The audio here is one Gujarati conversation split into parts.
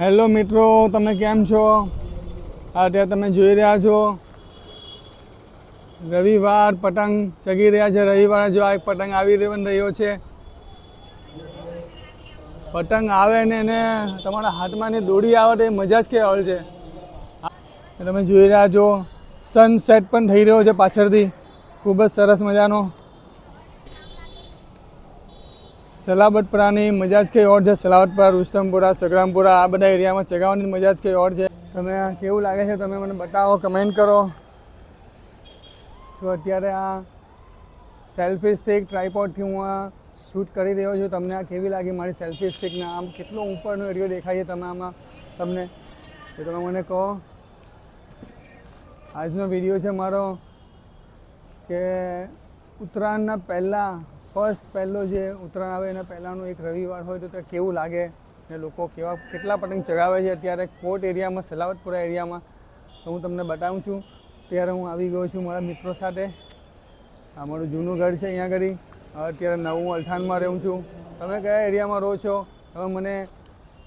હેલો મિત્રો, તમે કેમ છો? અત્યારે તમે જોઈ રહ્યા છો. રવિવાર પતંગ ચગી રહ્યા છે. રવિવારે જો આ એક પતંગ આવી રહ્યો છે. પતંગ આવે ને એને તમારા હાથમાં ને દોડી આવે તો એ મજા જ કહેવાય છે. તમે જોઈ રહ્યા છો. સનસેટ પણ થઈ રહ્યો છે પાછળથી. ખૂબ જ સરસ મજાનો. સલાબતપુરાની મજા જ કઈ ઓર છે? સલાબતપુરા રુસ્તમપુરા, સગરામપુરા, આ બધા એરિયામાં ચગાવવાની જ કઈ ઓર છે? તમે કેવું લાગે છે? તમે મને બતાવો, કમેન્ટ કરો. તો અત્યારે આ સેલ્ફી સ્ટિક ટ્રાયપોડથી હું આ શૂટ કરી રહ્યો છું. તમને આ કેવી લાગી મારી સેલ્ફી સ્ટિકને આમ કેટલો ઉપરનો એરિયો દેખાય છે તમે આમાં? તમને તો તમે મને કહો. આજનો વીડિયો છે મારો કે ઉત્તરાયણના પહેલાં ફર્સ્ટ પહેલો જે ઉત્તરાયણ આવે એના પહેલાંનો એક રવિવાર હોય તો ત્યાં કેવું લાગે ને લોકો કેવા, કેટલા પતંગ ચગાવે છે? અત્યારે કોટ એરિયામાં, સલાવતપુરા એરિયામાં તો હું તમને બતાવું છું. ત્યારે હું આવી ગયો છું મારા મિત્રો સાથે. આ મારું જૂનું ઘર છે અહીંયા ઘડી. અત્યારે નવું અલથાણમાં રહું છું. તમે કયા એરિયામાં રહો છો? તમે મને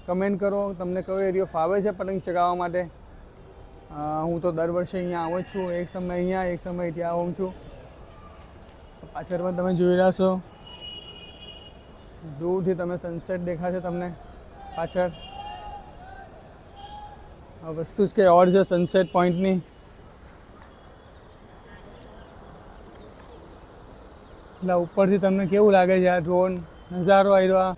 કમેન્ટ કરો. તમને કયો એરિયો ફાવે છે પતંગ ચગાવવા માટે? હું તો દર વર્ષે અહીંયા આવું છું. એક સમય અહીંયા, એક સમય ત્યાં આવું છું. પાછળમાં તમે જોઈ રહ્યા છો. દૂરથી તમે સનસેટ દેખાશે તમને પાછળ. આ વસ્તુ જ કે ઓર છે સનસેટ પોઈન્ટની એટલે ઉપરથી તમને કેવું લાગે છે આ ડ્રોન નજારો આવ્યો આ.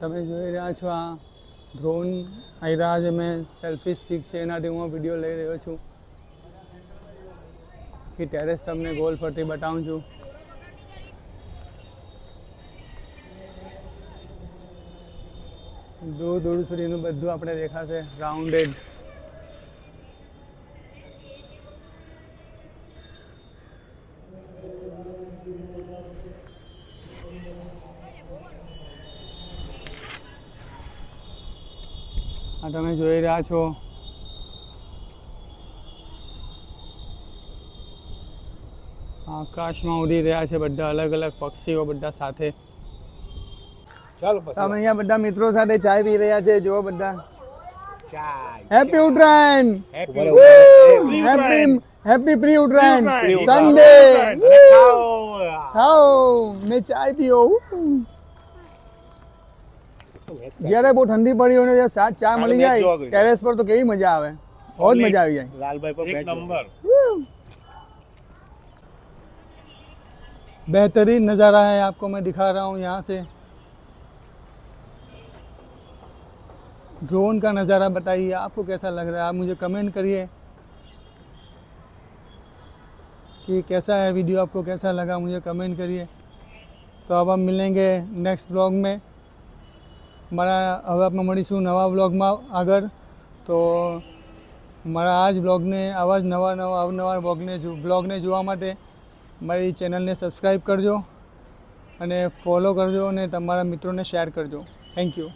તમે જોઈ રહ્યા છો આ ડ્રોન આવી રહ્યા મેં સેલ્ફી સ્ટીક છે એનાથી હું વીડિયો લઈ રહ્યો છું. કે ટેરેસ તમને ગોલ ફરતી બતાવું છું. દૂર દૂર સુધીનું બધું આપણે દેખાશે. રાઉન્ડેડ આ તમે જોઈ રહ્યા છો. આકાશમાં ઉડી રહ્યા છે બધા અલગ અલગ પક્ષીઓ બધા સાથે. ચાલો તમે અહીંયા બધા મિત્રો સાથે ચાય પી રહ્યા છે જો બધા. Happy Uttarayan! Happy happy happy pre Uttarayan. Sunday ખાઓ મેં ચાય પીઓ જ્યારે બહુ ઠંડી પડી હોય ને ત્યારે સાત ચા મળી મેચ જોવા જાય ગઈ. ટેરેસ પર તો કેવી મજા આવે બહુ જ મજા આવી જાય લાલભાઈ પર એક નંબર बेहतरीन नज़ारा है आपको मैं दिखा रहा हूँ यहाँ से ड्रोन का नज़ारा बताइए आपको कैसा लग रहा है आप मुझे कमेंट करिए कि कैसा है वीडियो आपको कैसा लगा मुझे कमेंट करिए તો अब हम मिलेंगे नेक्स्ट ब्लॉग में મારા હવે આપણે મળીશું નવા બ્લોગમાં આગળ. તો મારા આ જ બ્લોગને આવા જ નવા નવા, અવનવા બ્લોગને બ્લોગને જોવા માટે મારી ચેનલને સબસ્ક્રાઈબ કરજો અને ફોલો કરજો અને તમારા મિત્રોને શેર કરજો. Thank you.